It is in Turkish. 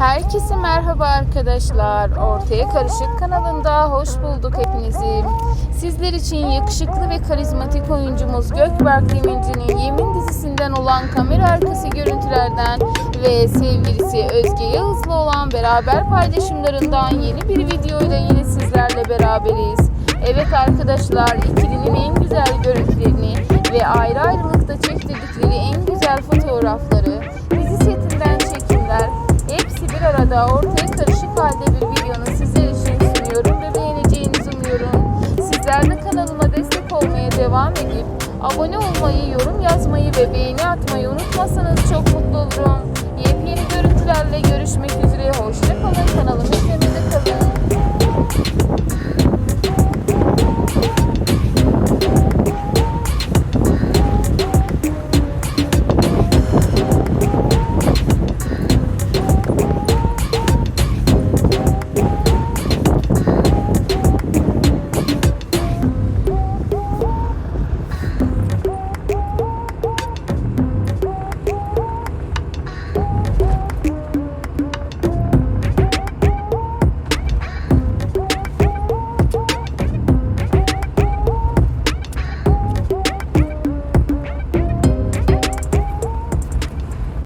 Herkese merhaba arkadaşlar. Ortaya Karışık kanalında hoş bulduk hepinizi. Sizler için yakışıklı ve karizmatik oyuncumuz Gökberk Demirci'nin Yemin dizisinden olan kamera arkası görüntülerden ve sevgilisi Özge Yağız'la olan beraber paylaşımlarından yeni bir videoyla yine sizlerle beraberiz. Evet arkadaşlar ikilinin en güzel görüntülerini ve ayrı ayrılıkta çektirdikleri en güzel fotoğrafları, arada ortaya karışık halde bir videonun sizler için sunuyorum ve beğeneceğinizi umuyorum. Sizler de kanalıma destek olmaya devam edip abone olmayı, yorum yazmayı ve beğeni atmayı unutmazsanız çok mutlu olurum.